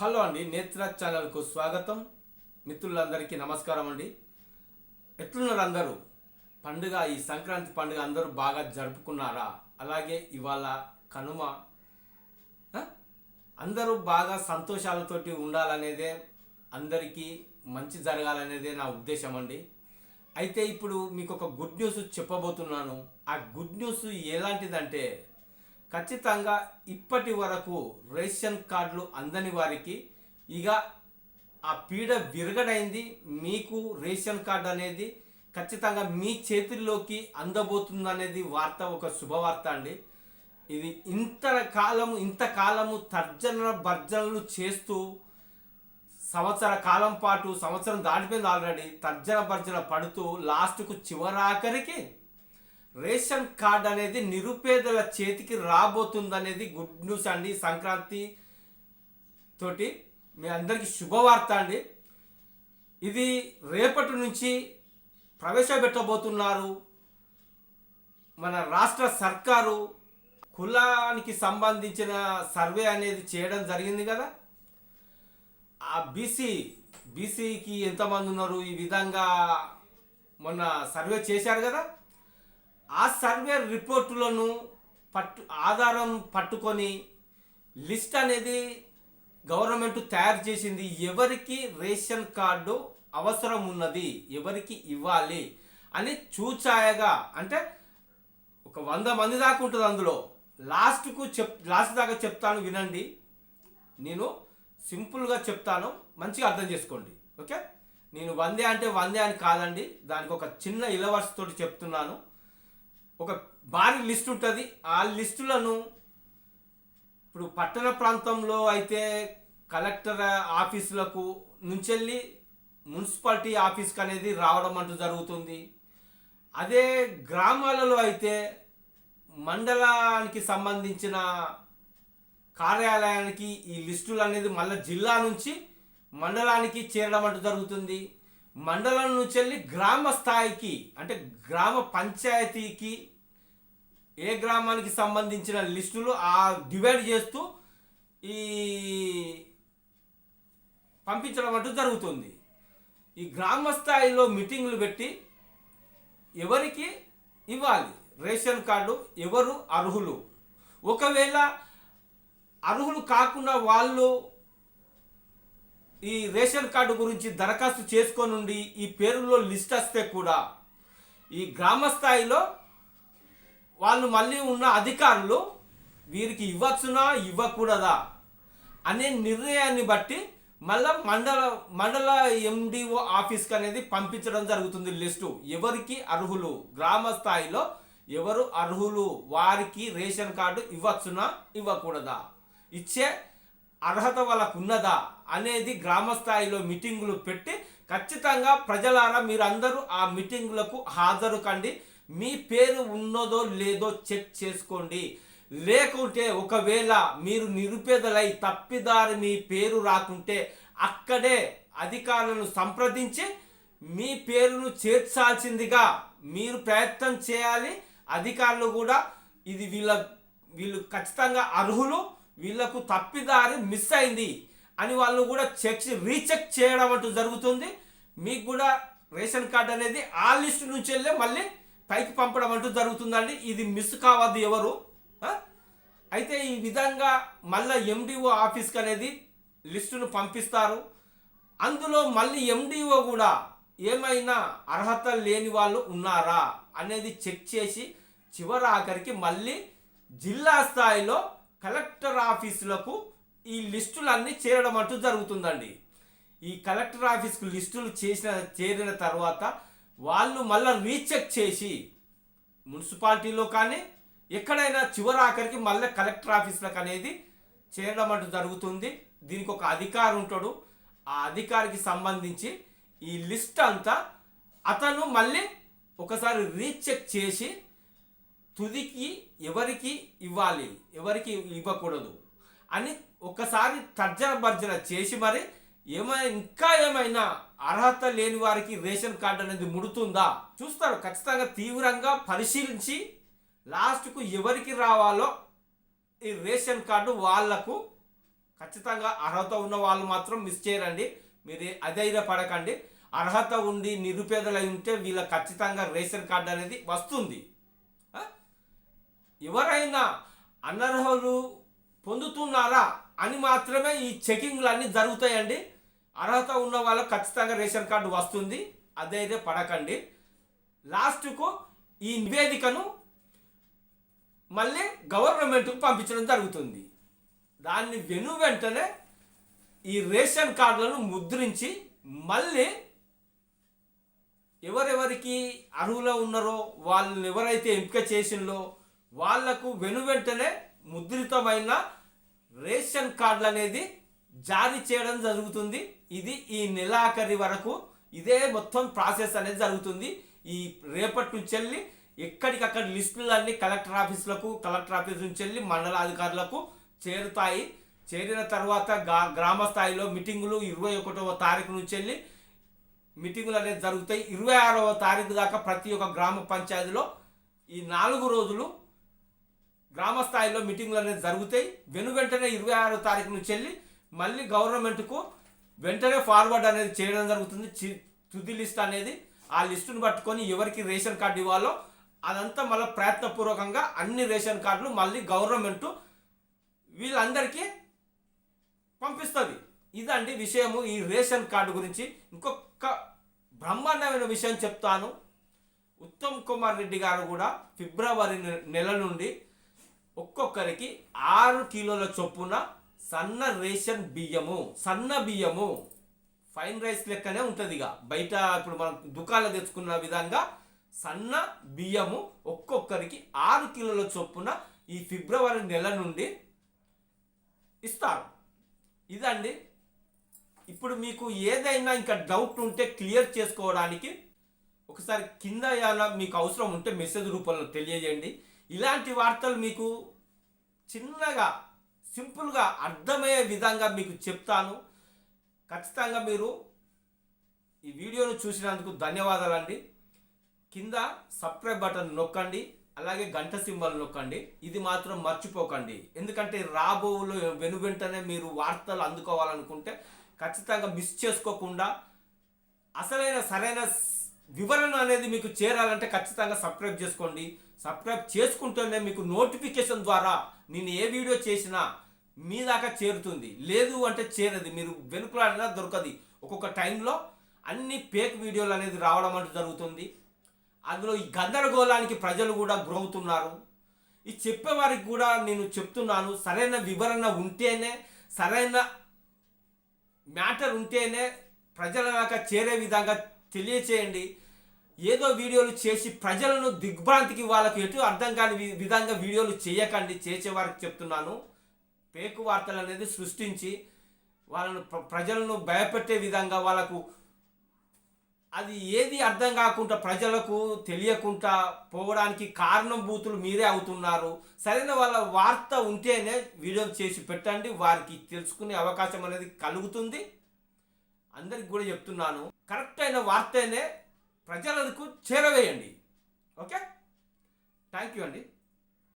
Hello అండి నేత్ర ఛానల్కు స్వాగతం. మిత్రులందరికీ నమస్కారం అండి. ఎట్లున్నారు అందరూ? పండుగ ఈ సంక్రాంతి పండుగ అందరూ బాగా జరుపుకున్నారా? అలాగే ఇవాళ కనుమ అందరూ బాగా సంతోషాలతోటి ఉండాలనేదే అందరికీ మంచి జరగాలనేదే నా ఉద్దేశం అండి. అయితే ఇప్పుడు మీకు ఒక గుడ్ న్యూస్ చెప్పబోతున్నాను. ఆ గుడ్ న్యూస్ ఎలాంటిదంటే ఖచ్చితంగా ఇప్పటి వరకు రేషన్ కార్డులు అందని వారికి ఇక ఆ పీడ విరగడైంది. మీకు రేషన్ కార్డు అనేది ఖచ్చితంగా మీ చేతుల్లోకి అందబోతుందనేది వార్త ఒక శుభవార్త అండి. ఇది ఇంత కాలము ఇంతకాలము తర్జన భర్జనలు చేస్తూ సంవత్సర కాలం పాటు సంవత్సరం దాటిపోయింది ఆల్రెడీ తర్జన భర్జన పడుతూ లాస్ట్కు చివరాఖరికి రేషన్ కార్డ్ అనేది నిరుపేదల చేతికి రాబోతుందనేది గుడ్ న్యూస్ అండి. సంక్రాంతి తోటి మీ అందరికీ శుభవార్త అండి. ఇది రేపటి నుంచి ప్రవేశపెట్టబోతున్నారు మన రాష్ట్ర సర్కారు. కులానికి సంబంధించిన సర్వే అనేది చేయడం జరిగింది కదా. ఆ బీసీ బీసీకి ఎంతమంది ఉన్నారు? ఈ విధంగా మొన్న సర్వే చేశారు కదా. ఆ సర్వే రిపోర్టులను పట్టు ఆధారం పట్టుకొని లిస్ట్ అనేది గవర్నమెంట్ తయారు చేసింది. ఎవరికి రేషన్ కార్డు అవసరం ఉన్నది ఎవరికి ఇవ్వాలి అని చూచాయగా అంటే ఒక వంద మంది దాకా ఉంటుంది అందులో. లాస్ట్కు చెప్ లాస్ట్ దాకా చెప్తాను వినండి. నేను సింపుల్గా చెప్తాను మంచిగా అర్థం చేసుకోండి. ఓకే? నేను వందే అంటే వందే అని కాదండి. దానికి ఒక చిన్న ఇలవర్స్ తోటి చెప్తున్నాను. ఒక భారీ లిస్ట్ ఉంటుంది. ఆ లిస్టులను ఇప్పుడు పట్టణ ప్రాంతంలో అయితే కలెక్టర్ ఆఫీసులకు నుంచెళ్ళి మున్సిపాలిటీ ఆఫీస్కి అనేది రావడం అంటూ జరుగుతుంది. అదే గ్రామాలలో అయితే మండలానికి సంబంధించిన కార్యాలయానికి ఈ లిస్టులు అనేది మళ్ళీ జిల్లా నుంచి మండలానికి చేరడం అంటూ జరుగుతుంది. మండలం నుంచి వెళ్ళి గ్రామ స్థాయికి అంటే గ్రామ పంచాయతీకి ఏ గ్రామానికి సంబంధించిన లిస్టులు ఆ డివైడ్ చేస్తూ ఈ పంపించడం అంటూ జరుగుతుంది. ఈ గ్రామ స్థాయిలో మీటింగులు పెట్టి ఎవరికి ఇవ్వాలి? రేషన్ కార్డు ఎవరు అర్హులు? ఒకవేళ అర్హులు కాకుండా వాళ్ళు ఈ రేషన్ కార్డు గురించి దరఖాస్తు చేసుకొని ఉండి ఈ పేరులో లిస్ట్ వస్తే కూడా ఈ గ్రామ స్థాయిలో వాళ్ళు మళ్ళీ ఉన్న అధికారులు వీరికి ఇవ్వచ్చునా ఇవ్వకూడదా అనే నిర్ణయాన్ని బట్టి మళ్ళా మండల మండల ఎండిఓ ఆఫీస్కి అనేది పంపించడం జరుగుతుంది లిస్టు. ఎవరికి అర్హులు? గ్రామ స్థాయిలో ఎవరు అర్హులు? వారికి రేషన్ కార్డు ఇవ్వచ్చునా ఇవ్వకూడదా? ఇచ్చే అర్హత వాళ్ళకు ఉన్నదా అనేది గ్రామ స్థాయిలో మీటింగులు పెట్టి ఖచ్చితంగా ప్రజలారా మీరందరూ ఆ మీటింగులకు హాజరు కండి. మీ పేరు ఉన్నదో లేదో చెక్ చేసుకోండి. లేకుంటే ఒకవేళ మీరు నిరుపేదలై తప్పిదారి మీ పేరు రాకుంటే అక్కడే అధికారులను సంప్రదించి మీ పేరును చేర్చాల్సిందిగా మీరు ప్రయత్నం చేయాలి. అధికారులు కూడా ఇది వీళ్ళ వీళ్ళు ఖచ్చితంగా అర్హులు వీళ్ళకు తప్పిదారి మిస్ అయింది అని వాళ్ళు కూడా చెక్ రీచెక్ చేయడం అంటూ జరుగుతుంది. మీకు కూడా రేషన్ కార్డు అనేది ఆ లిస్టు నుంచి వెళ్ళే మళ్ళీ పైకి పంపడం అంటూ జరుగుతుందండి. ఇది మిస్ కావద్దు ఎవరు అయితే ఈ విధంగా మళ్ళీ ఎండిఓ ఆఫీస్కి అనేది లిస్టును పంపిస్తారు. అందులో మళ్ళీ ఎండిఓ కూడా ఏమైనా అర్హత లేని వాళ్ళు ఉన్నారా అనేది చెక్ చేసి చివరి ఆఖరికి మళ్ళీ జిల్లా స్థాయిలో కలెక్టర్ ఆఫీసులకు ఈ లిస్టులన్నీ చేరడం అంటూ జరుగుతుందండి. ఈ కలెక్టర్ ఆఫీస్కు లిస్టులు చేసిన చేరిన తర్వాత వాళ్ళు మళ్ళీ రీచెక్ చేసి మున్సిపాలిటీలో కానీ ఎక్కడైనా చివరి ఆఖరికి మళ్ళీ కలెక్టర్ ఆఫీస్లకు అనేది చేరడం అంటూ జరుగుతుంది. దీనికి ఒక అధికారి ఉంటాడు. ఆ అధికారికి సంబంధించి ఈ లిస్ట్ అంతా అతను మళ్ళీ ఒకసారి రీచెక్ చేసి తుదికి ఎవరికి ఇవ్వాలి ఎవరికి ఇవ్వకూడదు అని ఒకసారి తర్జన భర్జన చేసి మరి ఏమైనా ఇంకా ఏమైనా అర్హత లేని వారికి రేషన్ కార్డు అనేది ముడుతుందా? చూస్తారు ఖచ్చితంగా తీవ్రంగా పరిశీలించి లాస్ట్కు ఎవరికి రావాలో ఈ రేషన్ కార్డు వాళ్ళకు ఖచ్చితంగా అర్హత ఉన్న వాళ్ళు మాత్రం మిస్ చేయరండి. మీరు అధైర్య పడకండి అర్హత ఉండి నిరుపేదలై ఉంటే వీళ్ళ ఖచ్చితంగా రేషన్ కార్డు అనేది వస్తుంది. ఎవరైనా అనర్హులు పొందుతున్నారా అని మాత్రమే ఈ చెకింగ్లు అన్నీ జరుగుతాయండి. అర్హత ఉన్న వాళ్ళకి ఖచ్చితంగా రేషన్ కార్డు వస్తుంది. అదైతే పడకండి. లాస్ట్కు ఈ నివేదికను మళ్ళీ గవర్నమెంట్కు పంపించడం జరుగుతుంది. దాన్ని వెను వెంటనే ఈ రేషన్ కార్డులను ముద్రించి మళ్ళీ ఎవరెవరికి అర్హులో ఉన్నారో వాళ్ళని ఎవరైతే ఎంపిక చేసిందో వాళ్ళకు వెను వెంటనే ముద్రితమైన రేషన్ కార్డులు అనేది జారీ చేయడం జరుగుతుంది. ఇది ఈ నెలాఖరి వరకు ఇదే మొత్తం ప్రాసెస్ అనేది జరుగుతుంది. ఈ రేపటి నుంచి వెళ్ళి ఎక్కడికక్కడ లిస్టులన్నీ కలెక్టర్ ఆఫీసులకు కలెక్టర్ ఆఫీస్ నుంచి వెళ్ళి మండల అధికారులకు చేరుతాయి. చేరిన తర్వాత గా గ్రామ స్థాయిలో మీటింగులు ఇరవై ఒకటవ తారీఖు నుంచి వెళ్ళి మీటింగులు అనేది జరుగుతాయి. ఇరవై ఆరవ తారీఖు దాకా ప్రతి ఒక్క గ్రామ పంచాయతీలో ఈ నాలుగు రోజులు గ్రామ స్థాయిలో మీటింగ్లు అనేది జరుగుతాయి. వెను వెంటనే ఇరవై ఆరో తారీఖు నుంచి వెళ్ళి మళ్ళీ గవర్నమెంట్కు వెంటనే ఫార్వర్డ్ అనేది చేయడం జరుగుతుంది. తుది లిస్ట్ అనేది ఆ లిస్టును పట్టుకొని ఎవరికి రేషన్ కార్డు ఇవ్వాలో అదంతా మళ్ళీ ప్రయత్నపూర్వకంగా అన్ని రేషన్ కార్డులు మళ్ళీ గవర్నమెంట్ వీళ్ళందరికీ పంపిస్తుంది. ఇదండి విషయము. ఈ రేషన్ కార్డు గురించి ఇంకొక బ్రహ్మాండమైన విషయం చెప్తాను. ఉత్తమ్ కుమార్ రెడ్డి గారు కూడా ఫిబ్రవరి నె- నెల నుండి ఒక్కొక్కరికి ఆరు కిలోల చొప్పున సన్న రేషన్ బియ్యము సన్న బియ్యము ఫైన్ రైస్ లెక్కనే ఉంటుంది ఇక బయట ఇప్పుడు మనం దుకాణంలో తెచ్చుకున్న విధంగా సన్న బియ్యము ఒక్కొక్కరికి ఆరు కిలోల చొప్పున ఈ ఫిబ్రవరి నెల నుండి ఇస్తారు. ఇదండి. ఇప్పుడు మీకు ఏదైనా ఇంకా డౌట్ ఉంటే క్లియర్ చేసుకోవడానికి ఒకసారి కింద ఏమైనా మీకు అవసరం ఉంటే మెసేజ్ రూపంలో తెలియజేయండి. ఇలాంటి వార్తలు మీకు చిన్నగా సింపుల్గా అర్థమయ్యే విధంగా మీకు చెప్తాను. ఖచ్చితంగా మీరు ఈ వీడియోను చూసినందుకు ధన్యవాదాలండి. కింద సబ్స్క్రైబ్ బటన్ నొక్కండి అలాగే గంట సింబల్ నొక్కండి. ఇది మాత్రం మర్చిపోకండి. ఎందుకంటే రాబోవులో వెను వెంటనే మీరు వార్తలు అందుకోవాలనుకుంటే ఖచ్చితంగా మిస్ చేసుకోకుండా అసలైన సరైన వివరణ అనేది మీకు చేరాలంటే ఖచ్చితంగా సబ్స్క్రైబ్ చేసుకోండి. సబ్స్క్రైబ్ చేసుకుంటేనే మీకు నోటిఫికేషన్ ద్వారా నేను ఏ వీడియో చేసినా మీ దాకా చేరుతుంది. లేదు అంటే చేరదు. మీరు వెనుకలాడినా దొరకదు. ఒక్కొక్క టైంలో అన్ని ఫేక్ వీడియోలు అనేది రావడం అంటూ జరుగుతుంది. అందులో ఈ గందరగోళానికి ప్రజలు కూడా గురవుతున్నారు. ఈ చెప్పేవారికి కూడా నేను చెప్తున్నాను సరైన వివరణ ఉంటేనే సరైన మ్యాటర్ ఉంటేనే ప్రజల దాకా చేరే విధంగా తెలియచేయండి. ఏదో వీడియోలు చేసి ప్రజలను దిగ్భ్రాంతికి వాళ్ళకి ఎటు అర్థం కాని విధంగా వీడియోలు చేయకండి చేసే వారికి చెప్తున్నాను. పేకు వార్తలు అనేది సృష్టించి వాళ్ళను ప్ర- ప్రజలను భయపెట్టే విధంగా వాళ్ళకు అది ఏది అర్థం కాకుండా ప్రజలకు తెలియకుండా పోవడానికి కారణభూతులు మీరే అవుతున్నారు. సరైన వాళ్ళ వార్త ఉంటేనే వీడియోలు చేసి పెట్టండి వారికి తెలుసుకునే అవకాశం అనేది కలుగుతుంది. అందరికి కూడా చెప్తున్నాను. కరెక్ట్ అయిన వార్తనే ప్రజలకు చేరవేయండి. ఓకే? థ్యాంక్ యూ అండి.